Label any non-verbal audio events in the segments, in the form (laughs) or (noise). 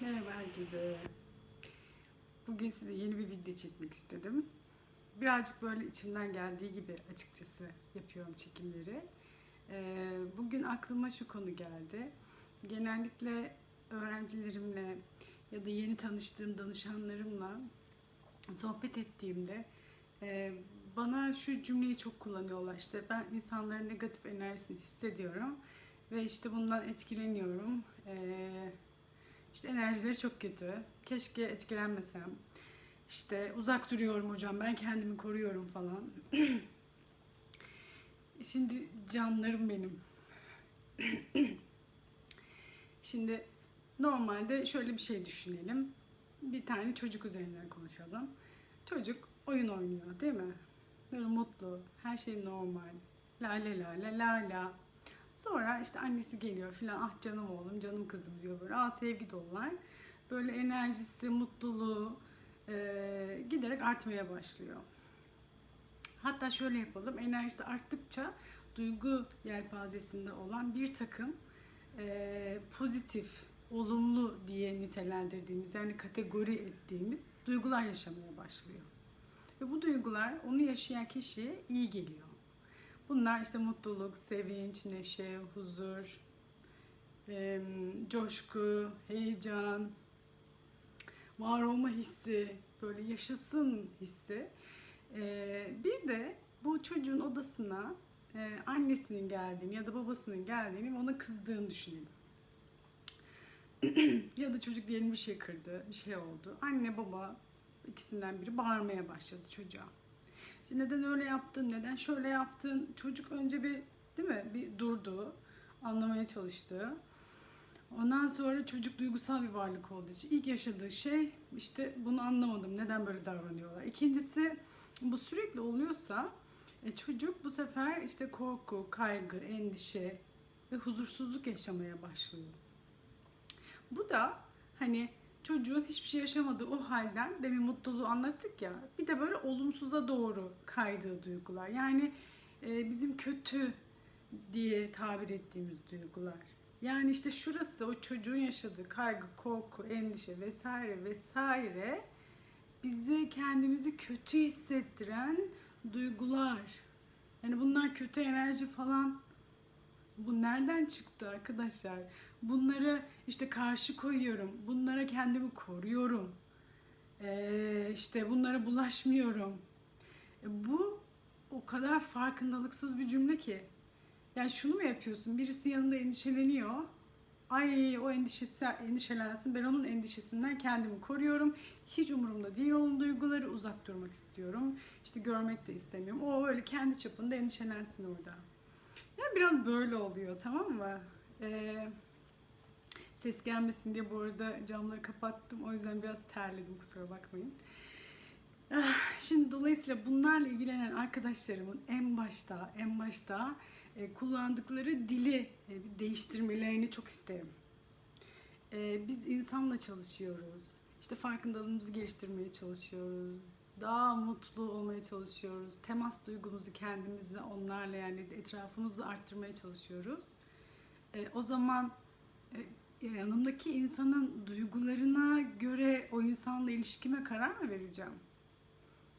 Merhaba herkese. Bugün size yeni bir video çekmek istedim. Birazcık böyle içimden geldiği gibi açıkçası yapıyorum çekimleri. Ee, Bugün aklıma şu konu geldi. Genellikle öğrencilerimle ya da yeni tanıştığım danışanlarımla sohbet ettiğimde e, bana şu cümleyi çok kullanıyorlar. İşte ben insanların negatif enerjisini hissediyorum ve işte bundan etkileniyorum. Ee, işte enerjileri çok kötü. Keşke etkilenmesem. İşte uzak duruyorum hocam. Ben kendimi koruyorum falan. (clears throat) Şimdi canlarım benim. (clears throat) Şimdi normalde şöyle bir şey düşünelim. Bir tane çocuk üzerinden konuşalım. Çocuk oyun oynuyor değil mi? Böyle mutlu, her şey normal. La la la la la la. Sonra işte annesi geliyor filan ah canım oğlum canım kızım diyor böyle ah sevgi dolular. Böyle enerjisi, mutluluğu e, giderek artmaya başlıyor. Hatta şöyle yapalım enerjisi arttıkça duygu yelpazesinde olan bir takım e, pozitif, olumlu diye nitelendirdiğimiz yani kategori ettiğimiz duygular yaşamaya başlıyor. Ve bu duygular onu yaşayan kişiye iyi geliyor. Bunlar işte mutluluk, sevinç, neşe, huzur, em, coşku, heyecan, var olma hissi, böyle yaşasın hissi. Ee, bir de bu çocuğun odasına e, annesinin geldiğini ya da babasının geldiğini ona kızdığını düşünelim. (clears throat) ya da çocuk diyelim bir şey kırdı, bir şey oldu. Anne baba ikisinden biri bağırmaya başladı çocuğa. İşte neden öyle yaptın, neden şöyle yaptın? Çocuk önce bir değil mi bir durdu, anlamaya çalıştı. Ondan sonra çocuk duygusal bir varlık olduğu için ilk yaşadığı şey işte bunu anlamadım, neden böyle davranıyorlar. İkincisi bu sürekli oluyorsa e, çocuk bu sefer işte korku, kaygı, endişe ve huzursuzluk yaşamaya başlıyor. Bu da hani çocuğun hiçbir şey yaşamadığı o halden demin mutluluğu anlattık ya bir de böyle olumsuza doğru kaydığı duygular. Yani e, bizim kötü diye tabir ettiğimiz duygular. Yani işte şurası o çocuğun yaşadığı kaygı, korku, endişe vesaire vesaire bizi kendimizi kötü hissettiren duygular. Yani bunlar kötü enerji falan. Bu nereden çıktı arkadaşlar? Bunları işte karşı koyuyorum. Bunlara kendimi koruyorum. Ee, işte bunlara bulaşmıyorum. E, bu o kadar farkındalıksız bir cümle ki. Yani şunu mu yapıyorsun? Birisi yanında endişeleniyor. Ay o endişesi endişelensin. Ben onun endişesinden kendimi koruyorum. Hiç umurumda değil onun duyguları. Uzak durmak istiyorum. İşte görmek de istemiyorum. O öyle kendi çapında endişelensin orada. Yani biraz böyle oluyor tamam mı? Ee, ses gelmesin diye bu arada camları kapattım. O yüzden biraz terledim kusura bakmayın. Ah, Şimdi dolayısıyla bunlarla ilgilenen arkadaşlarımın en başta en başta e, kullandıkları dili e, değiştirmelerini çok isterim. E, biz insanla çalışıyoruz. İşte farkındalığımızı geliştirmeye çalışıyoruz. Daha mutlu olmaya çalışıyoruz. Temas duygumuzu kendimizle, onlarla yani etrafımızla arttırmaya çalışıyoruz. O zaman yanımdaki insanın duygularına göre o insanla ilişkime karar mı vereceğim?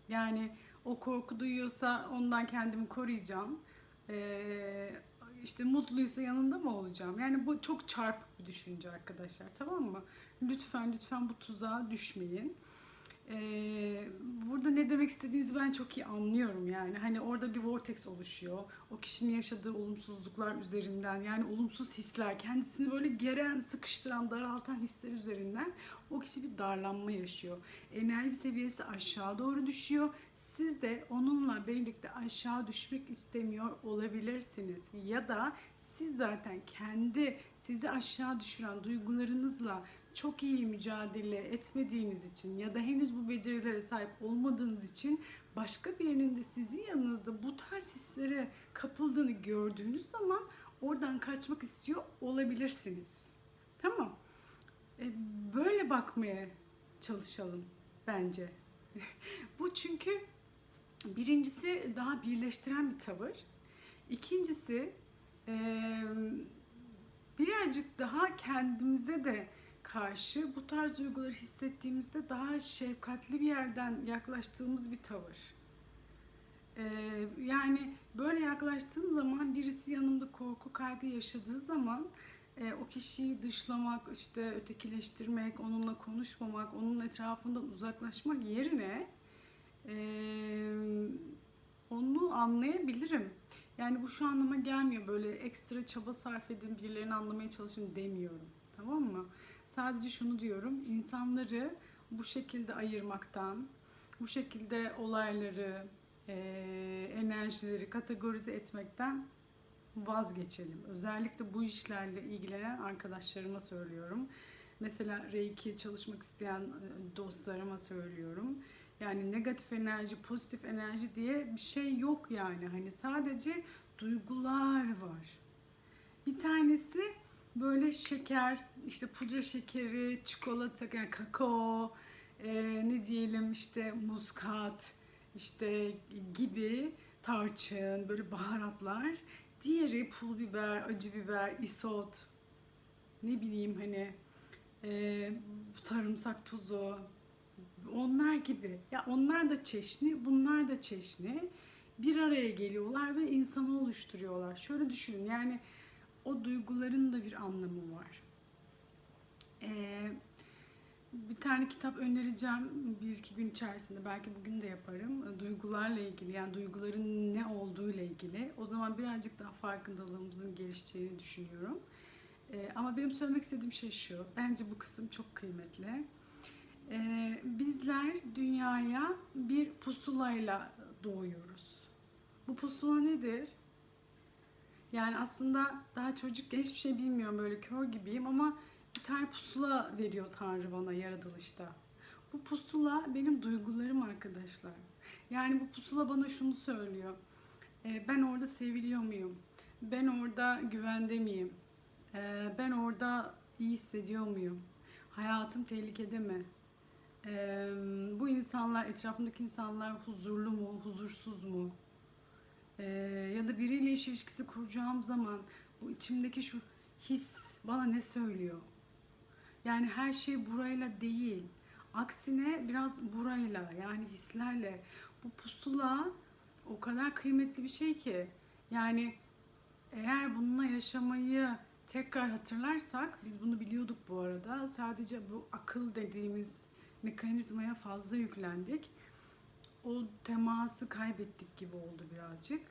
Yani o korku duyuyorsa ondan kendimi koruyacağım. Ee, işte mutluysa yanında mı olacağım? Yani bu çok çarpık bir düşünce arkadaşlar tamam mı? Lütfen lütfen bu tuzağa düşmeyin. Ee, burada ne demek istediğinizi ben çok iyi anlıyorum yani. Hani orada bir vortex oluşuyor. O kişinin yaşadığı olumsuzluklar üzerinden yani olumsuz hisler, kendisini böyle geren, sıkıştıran, daraltan hisler üzerinden o kişi bir darlanma yaşıyor. Enerji seviyesi aşağı doğru düşüyor. Siz de onunla birlikte aşağı düşmek istemiyor olabilirsiniz. Ya da siz zaten kendi sizi aşağı düşüren duygularınızla çok iyi mücadele etmediğiniz için ya da henüz bu becerilere sahip olmadığınız için başka birinin de sizin yanınızda bu tarz hislere kapıldığını gördüğünüz zaman oradan kaçmak istiyor olabilirsiniz. Tamam. E, böyle bakmaya çalışalım bence. (laughs) bu çünkü birincisi daha birleştiren bir tavır. İkincisi birazcık daha kendimize de karşı bu tarz duyguları hissettiğimizde daha şefkatli bir yerden yaklaştığımız bir tavır. Ee, yani böyle yaklaştığım zaman birisi yanımda korku kaygı yaşadığı zaman e, o kişiyi dışlamak, işte ötekileştirmek, onunla konuşmamak, onun etrafından uzaklaşmak yerine e, onu anlayabilirim. Yani bu şu anlama gelmiyor böyle ekstra çaba sarf edin birilerini anlamaya çalışın demiyorum. Tamam mı? Sadece şunu diyorum. insanları bu şekilde ayırmaktan, bu şekilde olayları, enerjileri kategorize etmekten vazgeçelim. Özellikle bu işlerle ilgilenen arkadaşlarıma söylüyorum. Mesela Reiki çalışmak isteyen dostlarıma söylüyorum. Yani negatif enerji, pozitif enerji diye bir şey yok yani. Hani sadece duygular var. Bir tanesi böyle şeker, işte pudra şekeri, çikolata, yani kakao, e, ne diyelim işte muskat, işte gibi tarçın, böyle baharatlar. Diğeri pul biber, acı biber, isot, ne bileyim hani e, sarımsak tozu, onlar gibi. Ya onlar da çeşni, bunlar da çeşni. Bir araya geliyorlar ve insanı oluşturuyorlar. Şöyle düşünün yani o duyguların da bir anlamı var. Ee, bir tane kitap önereceğim bir iki gün içerisinde belki bugün de yaparım. Duygularla ilgili yani duyguların ne olduğu ile ilgili. O zaman birazcık daha farkındalığımızın gelişeceğini düşünüyorum. Ee, ama benim söylemek istediğim şey şu. Bence bu kısım çok kıymetli. Ee, bizler dünyaya bir pusulayla doğuyoruz. Bu pusula nedir? Yani aslında daha çocukken hiçbir şey bilmiyorum böyle kör gibiyim ama bir tane pusula veriyor Tanrı bana yaratılışta. Bu pusula benim duygularım arkadaşlar. Yani bu pusula bana şunu söylüyor. Ee, ben orada seviliyor muyum? Ben orada güvende miyim? Ee, ben orada iyi hissediyor muyum? Hayatım tehlikede mi? Ee, bu insanlar, etrafımdaki insanlar huzurlu mu, huzursuz mu? Ee, ya da biriyle iş ilişkisi kuracağım zaman bu içimdeki şu his bana ne söylüyor? Yani her şey burayla değil. Aksine biraz burayla yani hislerle. Bu pusula o kadar kıymetli bir şey ki. Yani eğer bununla yaşamayı tekrar hatırlarsak, biz bunu biliyorduk bu arada. Sadece bu akıl dediğimiz mekanizmaya fazla yüklendik. O teması kaybettik gibi oldu birazcık.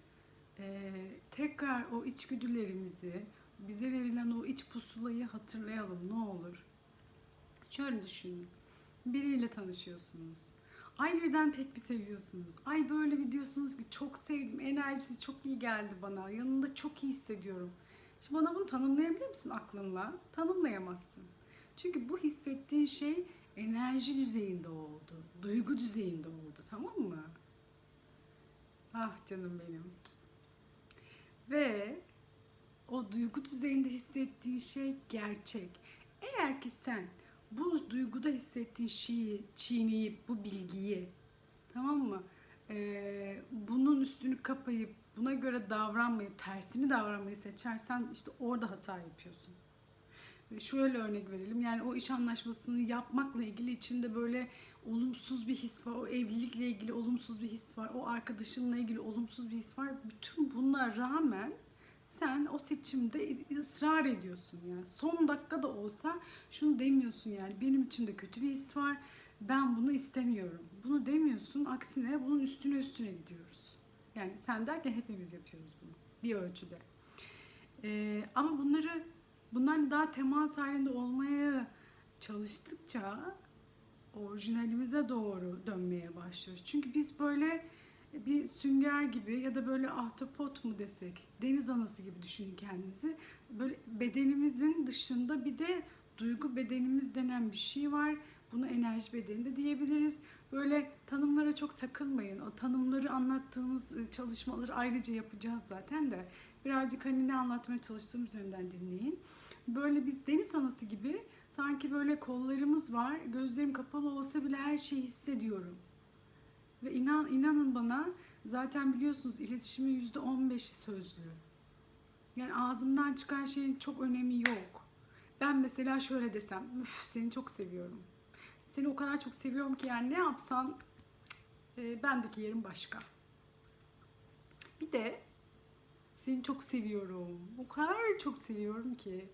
Ee, tekrar o içgüdülerimizi, bize verilen o iç pusulayı hatırlayalım ne olur. Şöyle düşünün. Biriyle tanışıyorsunuz. Ay birden pek bir seviyorsunuz. Ay böyle bir diyorsunuz ki çok sevdim. Enerjisi çok iyi geldi bana. Yanında çok iyi hissediyorum. Şimdi bana bunu tanımlayabilir misin aklınla? Tanımlayamazsın. Çünkü bu hissettiğin şey enerji düzeyinde oldu. Duygu düzeyinde oldu. Tamam mı? Ah canım benim. Ve o duygu düzeyinde hissettiğin şey gerçek. Eğer ki sen bu duyguda hissettiğin şeyi çiğneyip bu bilgiyi tamam mı? Ee, bunun üstünü kapayıp buna göre davranmayıp tersini davranmayı seçersen işte orada hata yapıyorsun. Şöyle örnek verelim yani o iş anlaşmasını yapmakla ilgili içinde böyle olumsuz bir his var. O evlilikle ilgili olumsuz bir his var. O arkadaşınla ilgili olumsuz bir his var. Bütün bunlar rağmen sen o seçimde ısrar ediyorsun yani son dakika da olsa şunu demiyorsun yani benim içimde kötü bir his var ben bunu istemiyorum bunu demiyorsun aksine bunun üstüne üstüne gidiyoruz yani sen derken hepimiz yapıyoruz bunu bir ölçüde ee, ama bunları bunlarla daha temas halinde olmaya çalıştıkça orijinalimize doğru dönmeye başlıyoruz çünkü biz böyle bir sünger gibi ya da böyle ahtapot mu desek, deniz anası gibi düşünün kendinizi. Böyle bedenimizin dışında bir de duygu bedenimiz denen bir şey var. Buna enerji bedeni de diyebiliriz. Böyle tanımlara çok takılmayın. O tanımları anlattığımız e, çalışmaları ayrıca yapacağız zaten de. Birazcık hani ne anlatmaya çalıştığım üzerinden dinleyin. Böyle biz deniz anası gibi sanki böyle kollarımız var. Gözlerim kapalı olsa bile her şeyi hissediyorum ve inan inanın bana zaten biliyorsunuz iletişimin yüzde on beşi sözlü. Yani ağzımdan çıkan şeyin çok önemi yok. Ben mesela şöyle desem, üf seni çok seviyorum. Seni o kadar çok seviyorum ki yani ne yapsan e, bendeki yerim başka. Bir de seni çok seviyorum. O kadar çok seviyorum ki.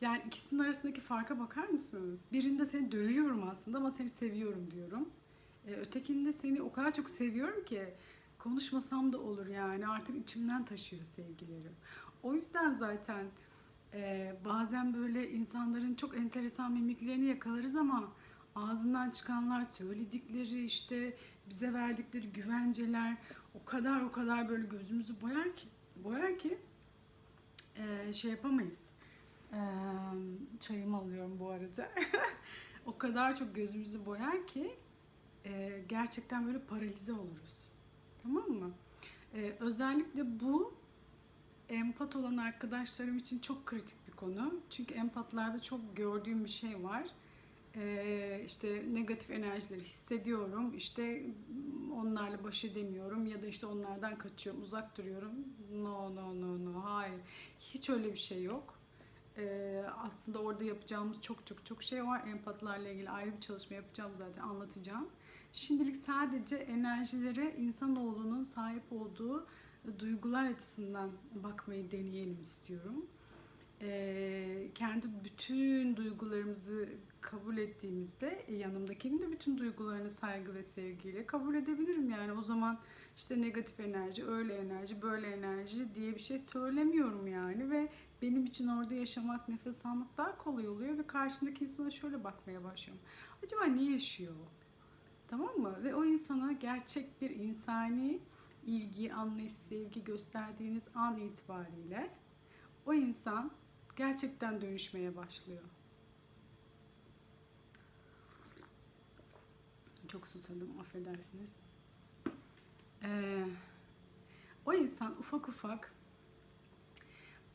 Yani ikisinin arasındaki farka bakar mısınız? Birinde seni dövüyorum aslında ama seni seviyorum diyorum. E, ötekinde seni o kadar çok seviyorum ki konuşmasam da olur yani artık içimden taşıyor sevgilerim. O yüzden zaten e, bazen böyle insanların çok enteresan mimiklerini yakalarız ama ağzından çıkanlar, söyledikleri işte bize verdikleri güvenceler o kadar o kadar böyle gözümüzü boyar ki boyar ki e, şey yapamayız. E, çayımı alıyorum bu arada. (laughs) o kadar çok gözümüzü boyar ki e, gerçekten böyle paralize oluruz. Tamam mı? E, özellikle bu empat olan arkadaşlarım için çok kritik bir konu. Çünkü empatlarda çok gördüğüm bir şey var. Ee, işte negatif enerjileri hissediyorum. İşte onlarla baş edemiyorum ya da işte onlardan kaçıyorum, uzak duruyorum. No, no, no, no. Hayır. Hiç öyle bir şey yok. Ee, aslında orada yapacağımız çok çok çok şey var. Empatlarla ilgili ayrı bir çalışma yapacağım zaten anlatacağım. Şimdilik sadece enerjilere insanoğlunun sahip olduğu duygular açısından bakmayı deneyelim istiyorum. Ee, kendi bütün duygularımızı kabul ettiğimizde e, yanımdakinin de bütün duygularını saygı ve sevgiyle kabul edebilirim. Yani o zaman işte negatif enerji, öyle enerji, böyle enerji diye bir şey söylemiyorum yani ve benim için orada yaşamak, nefes almak daha kolay oluyor ve karşındaki insana şöyle bakmaya başlıyorum. Acaba niye yaşıyor? Tamam mı? Ve o insana gerçek bir insani ilgi, anlayış, sevgi gösterdiğiniz an itibariyle o insan gerçekten dönüşmeye başlıyor. Çok susadım, affedersiniz. Ee, o insan ufak ufak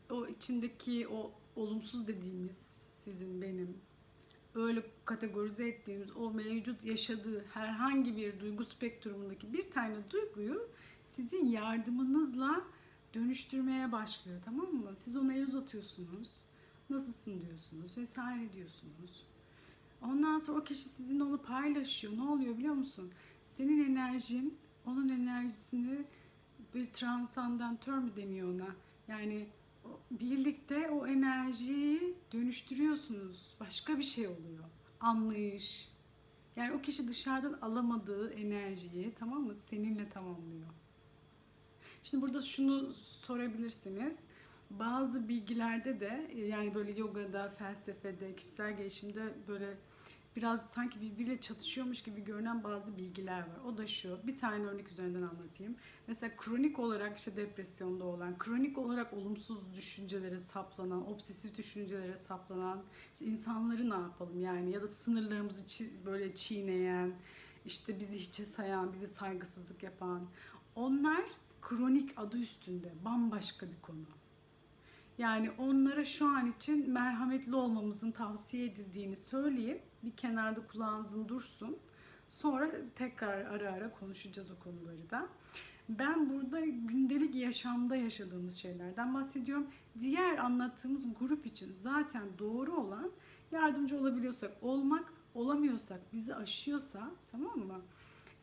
o içindeki o olumsuz dediğimiz sizin benim öyle kategorize ettiğimiz o mevcut yaşadığı herhangi bir duygu spektrumundaki bir tane duyguyu sizin yardımınızla dönüştürmeye başlıyor tamam mı? Siz ona el uzatıyorsunuz. Nasılsın diyorsunuz vesaire diyorsunuz. Ondan sonra o kişi sizinle onu paylaşıyor. Ne oluyor biliyor musun? Senin enerjin onun enerjisini bir transandantör mü deniyor ona? Yani birlikte o enerjiyi dönüştürüyorsunuz. Başka bir şey oluyor. Anlayış. Yani o kişi dışarıdan alamadığı enerjiyi tamam mı? Seninle tamamlıyor. Şimdi burada şunu sorabilirsiniz. Bazı bilgilerde de yani böyle yogada, felsefede, kişisel gelişimde böyle biraz sanki birbiriyle çatışıyormuş gibi görünen bazı bilgiler var. O da şu. Bir tane örnek üzerinden anlatayım. Mesela kronik olarak işte depresyonda olan, kronik olarak olumsuz düşüncelere saplanan, obsesif düşüncelere saplanan işte insanları ne yapalım yani ya da sınırlarımızı çi- böyle çiğneyen, işte bizi hiçe sayan, bize saygısızlık yapan. Onlar kronik adı üstünde bambaşka bir konu. Yani onlara şu an için merhametli olmamızın tavsiye edildiğini söyleyeyim. Bir kenarda kulağınızın dursun. Sonra tekrar ara ara konuşacağız o konuları da. Ben burada gündelik yaşamda yaşadığımız şeylerden bahsediyorum. Diğer anlattığımız grup için zaten doğru olan yardımcı olabiliyorsak olmak, olamıyorsak bizi aşıyorsa tamam mı?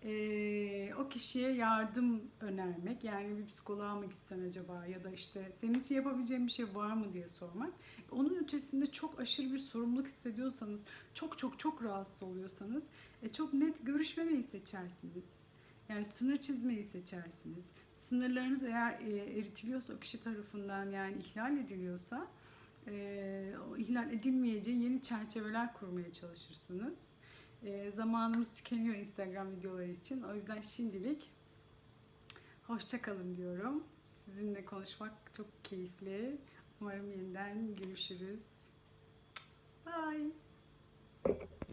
Ee, o kişiye yardım önermek yani bir psikoloğa mı gitsen acaba ya da işte senin için yapabileceğin bir şey var mı diye sormak. Onun ötesinde çok aşırı bir sorumluluk hissediyorsanız, çok çok çok rahatsız oluyorsanız e, çok net görüşmemeyi seçersiniz. Yani sınır çizmeyi seçersiniz. Sınırlarınız eğer e, eritiliyorsa o kişi tarafından yani ihlal ediliyorsa e, o ihlal edilmeyeceği yeni çerçeveler kurmaya çalışırsınız. E, zamanımız tükeniyor Instagram videoları için. O yüzden şimdilik hoşça kalın diyorum. Sizinle konuşmak çok keyifli. Umarım yeniden görüşürüz. Bye.